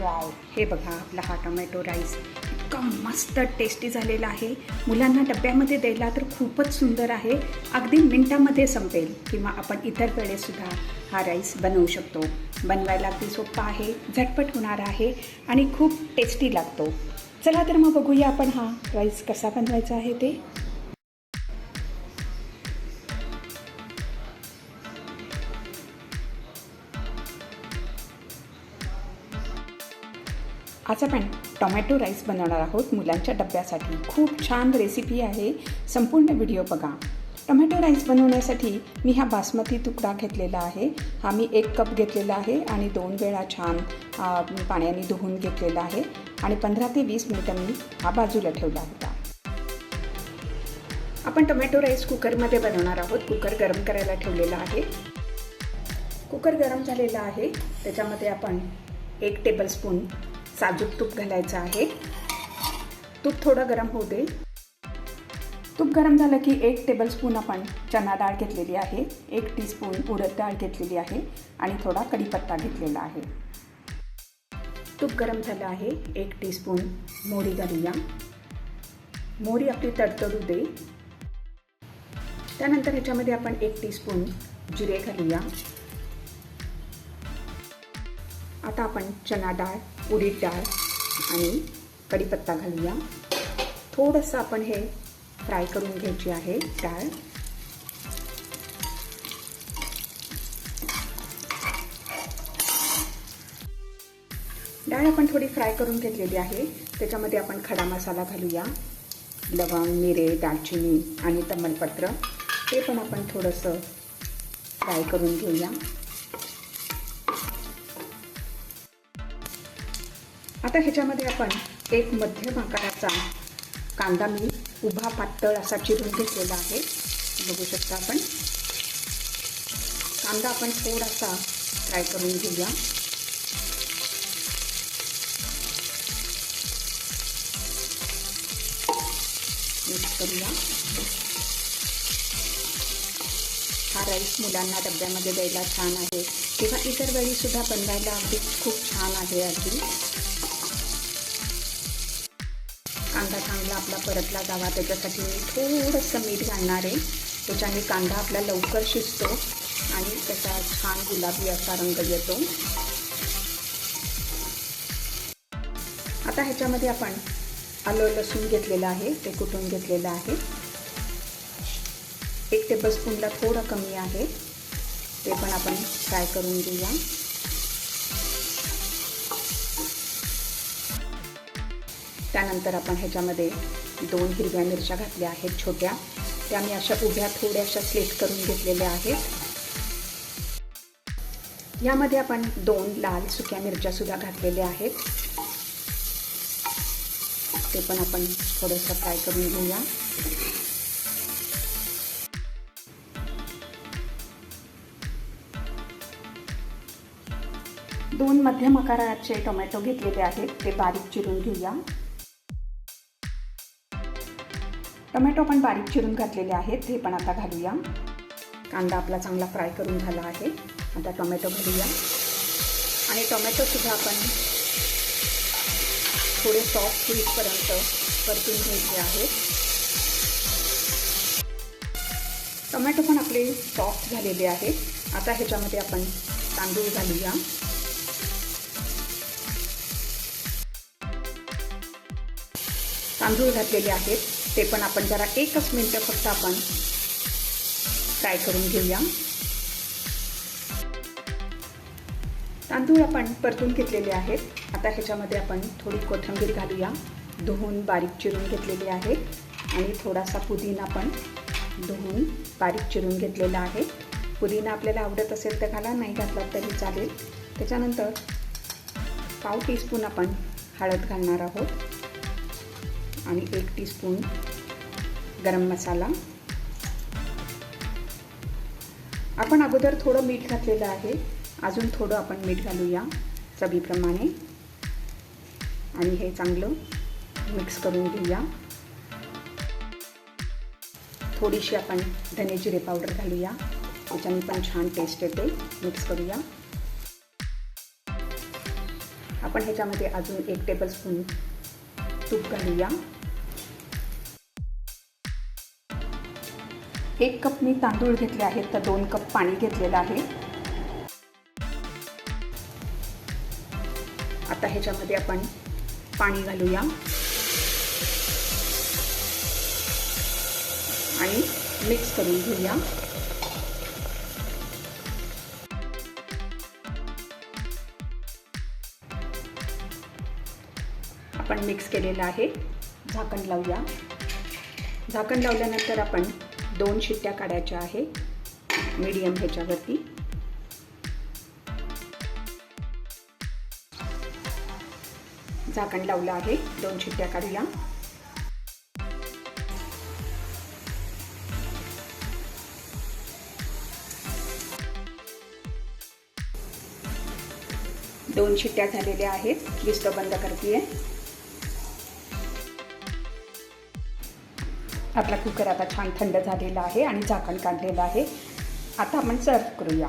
Wow. हे बघा आपला हा टोमॅटो राईस इतका मस्त टेस्टी झालेला आहे. मुलांना डब्यामध्ये द्यायला तर खूपच सुंदर आहे. अगदी मिनटामध्ये संपेल किंवा आपण इतर वेळेसुद्धा हा राईस बनवू शकतो. बनवायला अगदी सोपा आहे झटपट होणार आहे आणि खूप टेस्टी लागतो. चला तर मग बघूया आपण हा राईस कसा बनवायचा आहे ते. आज आपण टोमॅटो राईस बनवणार आहोत मुलांच्या डब्यासाठी. खूप छान रेसिपी आहे. संपूर्ण व्हिडिओ बघा. टोमॅटो राईस बनवण्यासाठी मी हा बासमती तुकडा घेतलेला आहे. हा मी एक कप घेतलेला आहे आणि दोन वेळा छान पाण्याने धुवून घेतलेला आहे आणि पंधरा ते वीस मिनिटं मी हा बाजूला ठेवला होता. आपण टोमॅटो राईस कुकरमध्ये बनवणार आहोत. कुकर गरम करायला ठेवलेला आहे. कुकर गरम झालेला आहे. त्याच्यामध्ये आपण एक टेबलस्पून साजूक तूप घालायचं आहे. तूप थोडं गरम होऊ दे. तूप गरम झालं की एक टेबलस्पून आपण चना डाळ घेतलेली आहे. एक टीस्पून उडद डाळ घेतलेली आहे आणि थोडा कढीपत्ता घेतलेला आहे. तूप गरम झालं आहे. एक टीस्पून मोहरी घालूया मोहरी आपली तडतडू दे. त्यानंतर ह्याच्यामध्ये आपण एक टीस्पून जिरे घालूया. आता आपण चना डाळ उडीद डाळ आणि कढीपत्ता घालूया. थोडंसं आपण हे फ्राय करून घ्यायची आहे डाळ. डाळ आपण थोडी फ्राय करून घेतलेली आहे. त्याच्यामध्ये आपण खडा मसाला घालूया. लवंग मिरे दालचिनी आणि तमलपत्र ते पण आपण थोडंसं फ्राय करून घेऊया. आता ह्याच्यामध्ये आपण एक मध्यम आकाराचा कांदा मी उभा पातळ असा चिरून घेतलेला आहे. बघू शकता आपण. कांदा आपण थोडासा फ्राय करून घेऊया. मिक्स करूया. हा राईस मुलांना डब्यामध्ये द्यायला छान आहे. किंवा इतर वेळीसुद्धा बनवायला अगदी खूप छान आहे अगदी. आपला परतला जावा त्याच्यासाठी मी थोडंसं मीठ घालणार आहे. त्याच्याने कांदा आपला लवकर शिजतो आणि त्याचा छान गुलाबी असा रंग येतो. आता ह्याच्यामध्ये आपण आलं लसूण घेतलेलं आहे ते कुटून घेतलेलं आहे? एक टेबलस्पूनला थोडं कमी आहे. ते पण आपण फ्राय करून घेऊया. त्यानंतर आपण ह्याच्यामध्ये दोन हिरव्या मिरच्या घातल्या आहेत छोट्या. त्या मी अशा उभ्या थोड्याशा स्लेट करून घेतलेल्या आहेत. यामध्ये आपण दोन लाल सुक्या मिरच्यासुद्धा घातलेल्या आहेत. ते पण आपण थोडंसं फ्राय करून घेऊया. दोन मध्यम आकाराचे टोमॅटो घेतलेले आहेत. ते बारीक चिरून घेऊया. टोमॅटो पण बारीक चिरून घातलेले आहेत ते पण आता घालूया. कांदा आपला चांगला फ्राय करून झाला आहे. आता टोमॅटो घालूया. आणि टोमॅटोसुद्धा आपण थोडे सॉफ्ट होईपर्यंत परतून घ्यायचे आहेत टोमॅटो पण आपले सॉफ्ट झालेले आहेत. आता ह्याच्यामध्ये आपण तांदूळ घालूया. तांदूळ घातलेले आहेत. ते पण आपण जरा एकच मिनटं फक्त आपण फ्राय करून घेऊया. तांदूळ आपण परतून घेतलेले आहेत. आता ह्याच्यामध्ये आपण थोडी कोथिंबीर घालूया. धुवून बारीक चिरून घेतलेली आहे. आणि थोडासा पुदिना पण धुवून बारीक चिरून घेतलेला आहे. पुदिना आपल्याला आवडत असेल तर घाला नाही घातला तरी चालेल. त्याच्यानंतर पाव टीस्पून आपण हळद घालणार आहोत. आणि एक टीस्पून गरम मसाला. आपण अगोदर थोडं मीठ घातलेलं आहे. अजून थोडं आपण मीठ घालूया चवीप्रमाणे. आणि हे चांगलं मिक्स करून घेऊया. थोडीशी आपण धने जिरे पावडर घालूया. त्याच्याने पण छान टेस्ट येते. मिक्स करूया. आपण ह्याच्यामध्ये अजून एक टेबलस्पून तूप घालूया. एक कप मी तांदूळ घेतले आहेत तर दोन कप पाणी घेतलेलं आहे. आता ह्याच्यामध्ये आपण पाणी घालूया. आणि मिक्स करून घेऊया. आपण मिक्स केलेलं आहे. झाकण लावूया. झाकण लावल्यानंतर आपण दोन शिट्ट्या काढायच्या आहे मीडियम ह्याच्यावरती. झाकण लावलं आहे दोन शिट्ट्या काढूया. दोन शिट्ट्या झालेल्या आहेत लिस्ट बंद करते आपला कुकर आता छान थंड झालेला आहे आणि झाकण काढलेलं आहे. आता आपण सर्व करूया.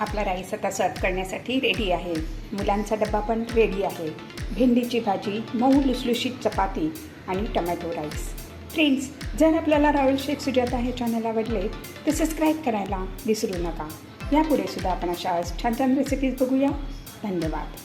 आपला राईस आता सर्व करण्यासाठी रेडी आहे. मुलांचा डबा पण रेडी आहे. भेंडीची भाजी मऊ लुसलुशीत चपाती आणि टमॅटो राईस फ्रेंड्स जर आपल्याला राहुल शेख सुजाता हे चॅनल आवडले तर सबस्क्राईब करायला विसरू नका. यापुढे सुद्धा आपण अशा छान छान रेसिपीज बघूया. धन्यवाद.